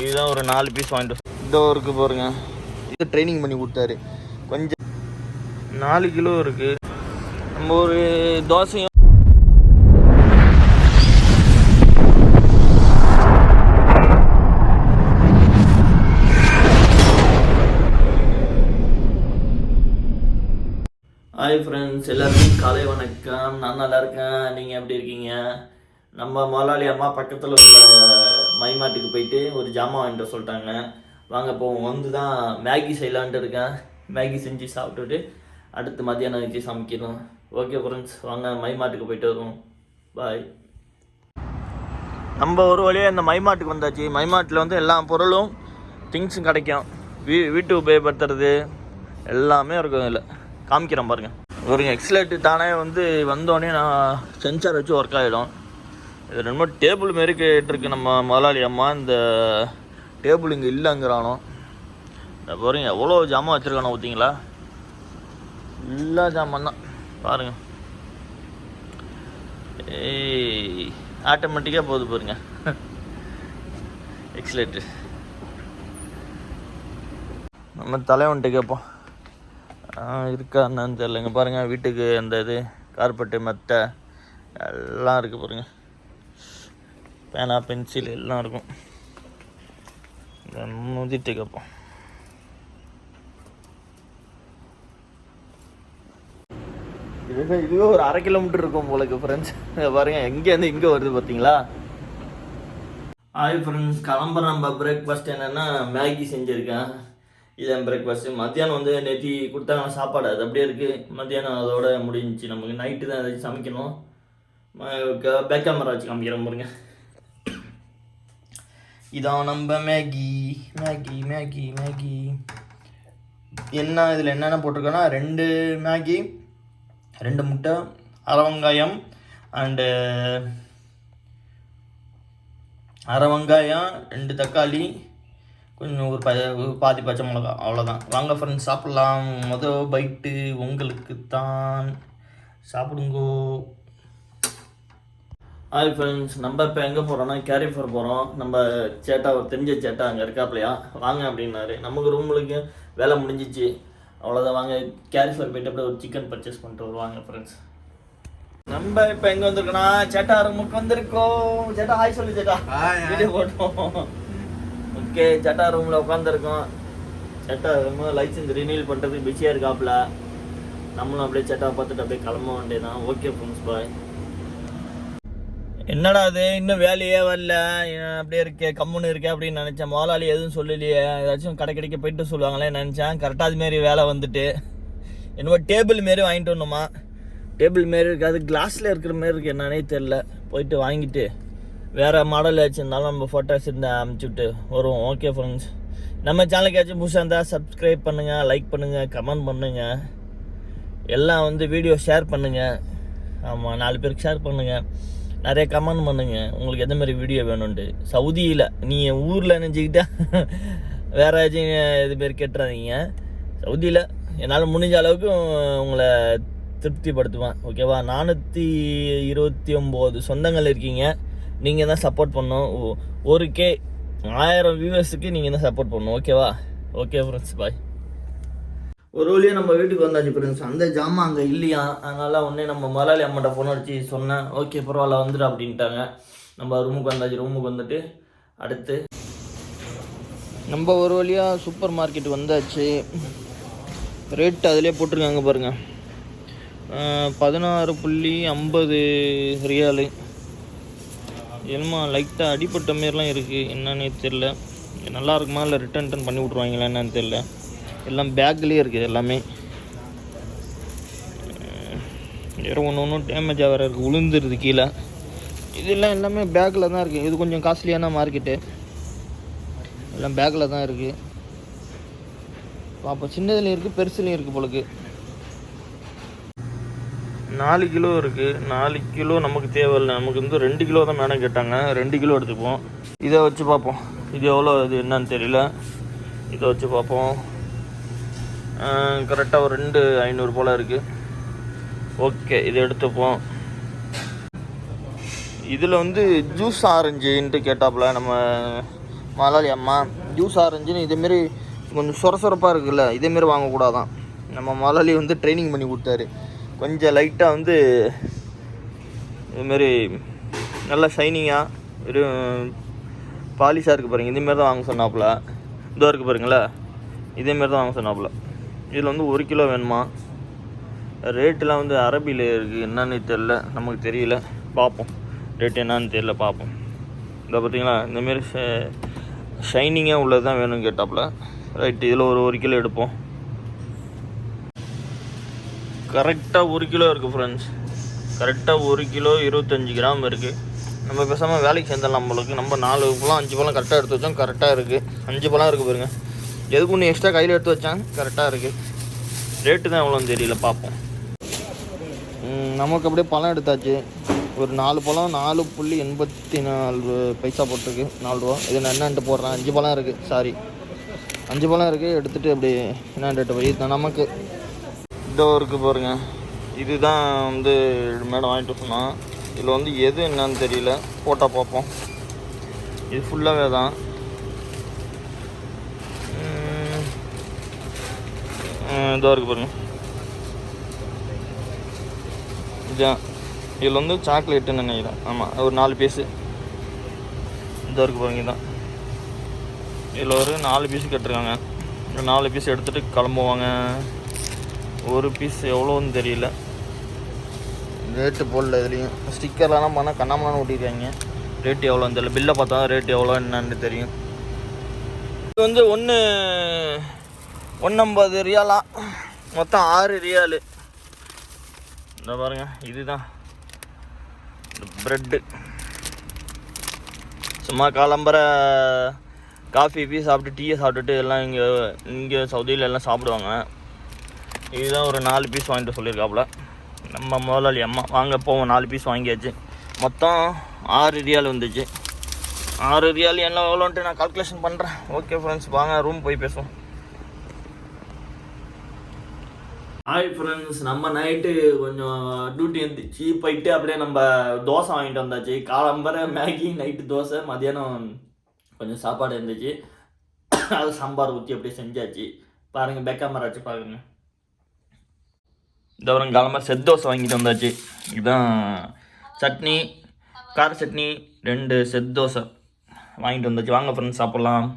இதுதான் ஒரு நாலு பீஸ் வாங்கிட்டு இதோ இருக்கு பாருங்க. இது ட்ரைனிங் பண்ணி கொடுத்தாரு. கொஞ்சம் நாலு கிலோ இருக்கு. நம்ம ஒரு தோசையும் ஹாய் ஃப்ரெண்ட்ஸ் எல்லாருக்கும் காலை வணக்கம். நான் நல்லா இருக்கேன். நீங்கள் எப்படி இருக்கீங்க? நம்ம முதலாளி அம்மா பக்கத்தில் உள்ள மைமாட்டுக்கு போயிட்டு ஒரு ஜாமான் வாங்கிட்டு சொல்லிட்டாங்க. வாங்க இப்போ வந்து தான் மேகி செய்யலான்ட்டு இருக்கேன். மேகி செஞ்சு சாப்பிட்டுட்டு அடுத்து மத்தியானம் வச்சு சமைக்கணும். ஓகே ஃப்ரெண்ட்ஸ் வாங்க மைமாட்டுக்கு போயிட்டு வருவோம். பாய் நம்ம ஒரு வழியாக இந்த மைமாட்டுக்கு வந்தாச்சு. மைமாட்டில் வந்து எல்லா பொருளும் திங்ஸும் கிடைக்கும். வீ வீட்டு உபயோகப்படுத்துறது எல்லாமே இருக்கும் இதில். காமிக்கிறேன் பாருங்கள் ஒரு எக்ஸலேட்டு தானே வந்து வந்தோடனே நான் சென்சார் வச்சு ஒர்க் ஆகிடும் இது ரொம்ப டேபிள் மாரி கேட்டிருக்கு நம்ம முதலாளி அம்மா. இந்த டேபிள் இங்கே இல்லைங்கிறானோ. இந்த பாருங்க எவ்வளோ ஜாமான் வச்சுருக்கானோ பார்த்தீங்களா? எல்லா ஜாமான் தான். பாருங்க. ஏய் ஆட்டோமேட்டிக்காக போகுது பாருங்க. எக்ஸலேட்டு நம்ம தலைவன்ட்டு கேட்போம். இருக்கா என்னன்னு தெரியலங்க. பாருங்கள் வீட்டுக்கு அந்த இது கார்பெட்டு மெத்தை எல்லாம் இருக்குது பாருங்கள் பேனா பென்சில் எல்லாம் இருக்கும். முதிட்டு கேட்போம் இதுவே இதுவே ஒரு அரை கிலோமீட்டர் இருக்கும் போலக்கு ஃப்ரெண்ட்ஸ் பாருங்க எங்கேருந்து இங்கே வருது பார்த்தீங்களா? ஹாய் ஃப்ரெண்ட்ஸ் கிளம்புற நம்ம பிரேக்ஃபாஸ்ட் என்னென்னா மேகி செஞ்சுருக்கேன். இதான் பிரேக்ஃபாஸ்ட் மத்தியானம் வந்து நேற்றி கொடுத்தாங்க சாப்பாடு. அது அப்படியே இருக்குது மத்தியானம் அதோட முடிஞ்சிச்சு. நமக்கு நைட்டு தான் ஏதாச்சும் சமைக்கணும். பேக் கேமரா வச்சு காமிக்கிறேன் பாருங்க. இதான் நம்ம மேகி. Maggi Maggi Maggi. என்ன இதில் என்னென்ன போட்டிருக்கோன்னா ரெண்டு மேகி ரெண்டு முட்டை அரை வெங்காயம் அண்டு அரை வெங்காயம் ரெண்டு தக்காளி கொஞ்சம் ஒரு ப பாதி பச்சை மிளகா அவ்வளோதான் வாங்க ஃப்ரெண்ட்ஸ் சாப்பிட்லாம். மொதல் பைட்டு உங்களுக்கு தான் சாப்பிடுங்கோ. ஹாய் ஃப்ரெண்ட்ஸ் நம்ம இப்போ எங்கே போகிறோம்னா கேரிஃபர் போகிறோம் நம்ம சேட்டா ஒரு தெரிஞ்ச சேட்டா அங்கே இருக்காப்லையா? வாங்க அப்படின்னாரு. நமக்கு ரூமுக்கு வேலை முடிஞ்சிச்சு. அவ்வளோதான் வாங்க. கேரிஃபர் போயிட்டு அப்படியே ஒரு சிக்கன் பர்ச்சேஸ் பண்ணிட்டு வருவாங்க ஃப்ரெண்ட்ஸ் நம்ம இப்போ எங்கே வந்திருக்கோம்னா சேட்டா ரூமுக்கு வந்திருக்கோம். சேட்டா ஹாய் சொல்லு சேட்டா. வீடியோ போட்டோம். ஓகே சேட்டா ரூமில் உட்காந்துருக்கோம் சேட்டா ரூம் லைசன்ஸ் ரினியூல் பண்ணுறதுக்கு பிஸியாக இருக்காப்புல நம்மளும் அப்படியே சேட்டா பார்த்துட்டு அப்படியே கிளம்ப வேண்டியதான் ஓகே ஃப்ரெண்ட்ஸ் பாய் என்னடா அது இன்னும் வேலையே வரல. அப்படியே இருக்கே கம்முன்னு இருக்கே அப்படின்னு நினச்சேன். முதலாளி எதுவும் சொல்லலையே. ஏதாச்சும் கடை கடைக்கு போயிட்டு சொல்லுவாங்களே நினச்சேன். கரெக்டாக அதுமாரி வேலை வந்துட்டு. என்னமோ டேபிள் மாரி வாங்கிட்டு வரணுமா? டேபிள் மாரி இருக்காது கிளாஸில் இருக்கிற மாரி இருக்குது என்னன்னே தெரில போயிட்டு வாங்கிட்டு வேறு மாடல் வச்சுருந்தாலும் நம்ம ஃபோட்டோஸ் இருந்தால் அமுச்சு விட்டு வருவோம். ஓகே ஃப்ரெண்ட்ஸ் நம்ம சேனலுக்காச்சும் புதுசாக இருந்தால் சப்ஸ்கிரைப் பண்ணுங்கள் லைக் பண்ணுங்கள் கமெண்ட் பண்ணுங்கள் எல்லாம் வந்து வீடியோ ஷேர் பண்ணுங்கள் ஆமாம் நாலு பேருக்கு ஷேர் பண்ணுங்கள் நிறைய கமெண்ட் பண்ணுங்க. உங்களுக்கு எந்த மாதிரி வீடியோ வேணும்ன்ட்டு. சவுதியில் நீங்கள் ஊரில் நினச்சிக்கிட்டா வேற ஏதாச்சும் இது பேர் கேட்டுறாதீங்க. சவுதியில் என்னால் முடிஞ்ச அளவுக்கு உங்களை திருப்திப்படுத்துவேன். ஓகேவா நானூற்றி இருபத்தி ஒம்பது சொந்தங்கள் இருக்கீங்க. நீங்கள் தான் சப்போர்ட் பண்ணணும். ஒரு கே ஆயிரம் வியூவர்ஸுக்கு நீங்கள் தான் சப்போர்ட் பண்ணணும். ஓகேவா ஓகே ஃப்ரெண்ட்ஸ் பாய் ஒரு வழியாக நம்ம வீட்டுக்கு வந்தாச்சு பிரின்ஸ் அந்த ஜாமான் அங்கே இல்லையா? அதனால உடனே நம்ம முதலாளி அம்மாட்ட ஃபோன் அடிச்சு சொன்னேன். ஓகே பரவாயில்ல வந்துடு அப்படின்ட்டாங்க. நம்ம ரூமுக்கு வந்தாச்சு ரூமுக்கு வந்துட்டு அடுத்து நம்ம ஒரு வழியாக சூப்பர் மார்க்கெட் வந்தாச்சு. ரேட் அதிலே போட்டிருக்காங்க பாருங்க. பதினாறு புள்ளி ஐம்பது ரியாலு என்னமா லைட்டாக அடிப்பட்ட மாரிலாம் இருக்குது என்னன்னே தெரில நல்லா இருக்குமா? இல்லை ரிட்டர்ன் ரிட்டர்ன் பண்ணி விட்ருவாங்களா என்னன்னு தெரில எல்லாம் பேக்லேயே இருக்குது எல்லாமே. வேறு ஒன்று ஒன்றும் டேமேஜ் ஆகிற இருக்குது உளுந்துருது கீழே. இதெல்லாம் எல்லாமே பேக்கில் தான் இருக்குது இது கொஞ்சம் காஸ்ட்லியான மார்க்கெட்டு எல்லாம் பேக்கில் தான் இருக்குது அப்போ சின்னதுலேயும் இருக்குது பெருசுலேயும் இருக்குது போலுக்கு. நாலு கிலோ இருக்குது நாலு கிலோ நமக்கு தேவையில்லை. நமக்கு வந்து ரெண்டு கிலோ தான் மேடம் கேட்டாங்க. ரெண்டு கிலோ எடுத்துப்போம் இதை வச்சு பார்ப்போம். இது எவ்வளோ இது என்னன்னு தெரியல. இதை வச்சு பார்ப்போம். கரெக்டாக ஒரு ரெண்டு ஐநூறு போல் இருக்குது ஓகே இதை எடுத்துப்போம். இதில் வந்து ஜூஸ் ஆரஞ்சுன்ட்டு கேட்டாப்புல நம்ம மலாலி அம்மா ஜூஸ் ஆரஞ்சுன்னு இதேமாரி கொஞ்சம் சொர சொரப்பாக இருக்குல்ல இதேமாரி வாங்கக்கூடாதான். நம்ம மலாலி வந்து ட்ரைனிங் பண்ணி கொடுத்தாரு. கொஞ்சம் லைட்டாக வந்து இதுமாரி நல்லா ஷைனிங்காக ஒரு பாலிஷாக இருக்குது பாருங்கள் இதேமாரி தான் வாங்க சொன்னாப்புல. இதோ இருக்குது பாருங்களா இதேமாரி தான் வாங்க சொன்னாப்புல. இதில் வந்து ஒரு கிலோ வேணுமா? ரேட்டெலாம் வந்து அரபியில் இருக்குது என்னன்னு தெரில நமக்கு தெரியல. பார்ப்போம். ரேட் என்னன்னு தெரியல. பார்ப்போம். இந்த பார்த்தீங்களா இந்தமாரி ஷைனிங்காக உள்ளது தான் வேணும்னு கேட்டாப்புல. ரைட் இதில் ஒரு ஒரு கிலோ எடுப்போம். கரெக்டாக ஒரு கிலோ இருக்குது ஃப்ரெண்ட்ஸ் கரெக்டாக ஒரு கிலோ இருபத்தஞ்சி கிராம் இருக்குது நம்ம பேசாமல் வேலைக்கு சேர்ந்தலாம் நம்மளுக்கு நம்ம நாலு பழம் அஞ்சு பழம் கரெக்டாக எடுத்து வச்சோம். கரெக்டாக இருக்குது அஞ்சு பழம் இருக்குது பாருங்கள் எதுக்கு ஒன்று எக்ஸ்ட்ரா கையில் எடுத்து வச்சான் கரெக்டாக இருக்குது ரேட்டு தான் எவ்வளோன்னு தெரியல பார்ப்போம். நமக்கு அப்படியே பழம் எடுத்தாச்சு. ஒரு நாலு பழம் நாலு புள்ளி எண்பத்தி நாலு பைசா போட்டிருக்கு. நாலு ரூபா. இது நான் என்னன்ட்டு போடுறேன். அஞ்சு பழம் இருக்குது சாரி அஞ்சு பழம் இருக்குது எடுத்துகிட்டு அப்படி என்னன்னு ரேட்டு போய் இது நமக்கு. இதோ இருக்குது பாருங்க. இதுதான் வந்து மேடம் வாங்கிட்டு சொன்னான் இதில் வந்து எது என்னன்னு தெரியல. போட்டால் பார்ப்போம். இது ஃபுல்லாகவே தான். ம், இதோ இருக்குது பாருங்க. இதுதான் இதில் வந்து சாக்லேட்டுன்னு நினைக்கிறேன். ஆமாம் ஒரு நாலு பீஸு இதோ இருக்குது பாருங்க இதுதான் இதில் ஒரு நாலு பீஸ் கட்டிருக்காங்க. நாலு பீஸ் எடுத்துகிட்டு கிளம்புவாங்க. ஒரு பீஸ் எவ்வளோன்னு தெரியல. ரேட்டு போடல இதுலேயும். ஸ்டிக்கர்லாம் பண்ணால் கண்ணாமலாம் ஒட்டிருக்காங்க. ரேட்டு எவ்வளோன்னு தெரியல. பில்லை பார்த்தா ரேட்டு எவ்வளோ என்னன்னு தெரியும். இது வந்து ஒன்று ஒன்னம்பது ரியாலா. மொத்தம் ஆறு ரியாலு. இந்த பாருங்க இதுதான். ப்ரெட்டு சும்மா காலம்பர காஃபி பீ சாப்பிட்டு டீயை சாப்பிட்டுட்டு எல்லாம் இங்கே இங்கே சவுதியில் எல்லாம் சாப்பிடுவாங்க. இதுதான் ஒரு நாலு பீஸ் வாங்கிட்டு சொல்லியிருக்காப்புல. நம்ம முதலாளி அம்மா வாங்க போவோம் நாலு பீஸ் வாங்கியாச்சு. மொத்தம் ஆறு ரியால் வந்துச்சு. ஆறு ரியால் என்ன எவ்வளோன்ட்டு நான் கால்குலேஷன் பண்ணுறேன் ஓகே ஃப்ரெண்ட்ஸ் வாங்க ரூம் போய் பேசுவோம். ஹாய் ஃப்ரெண்ட்ஸ் நம்ம நைட்டு கொஞ்சம் uh, டியூட்டி இருந்துச்சு. போயிட்டு அப்படியே நம்ம தோசை வாங்கிட்டு வந்தாச்சு. காலம்பர மேகி நைட்டு தோசை. மதியானம் கொஞ்சம் சாப்பாடு இருந்துச்சு. அது சாம்பார் ஊற்றி அப்படியே செஞ்சாச்சு. பாருங்கள் பெக்கா வச்சு பாருங்க. இந்த வரும் காலம்பர செத் தோசை வாங்கிட்டு வந்தாச்சு. இதுதான் சட்னி கார சட்னி ரெண்டு செத் தோசை வாங்கிட்டு வந்தாச்சு. வாங்க ஃப்ரெண்ட்ஸ் சாப்பிட்லாம்.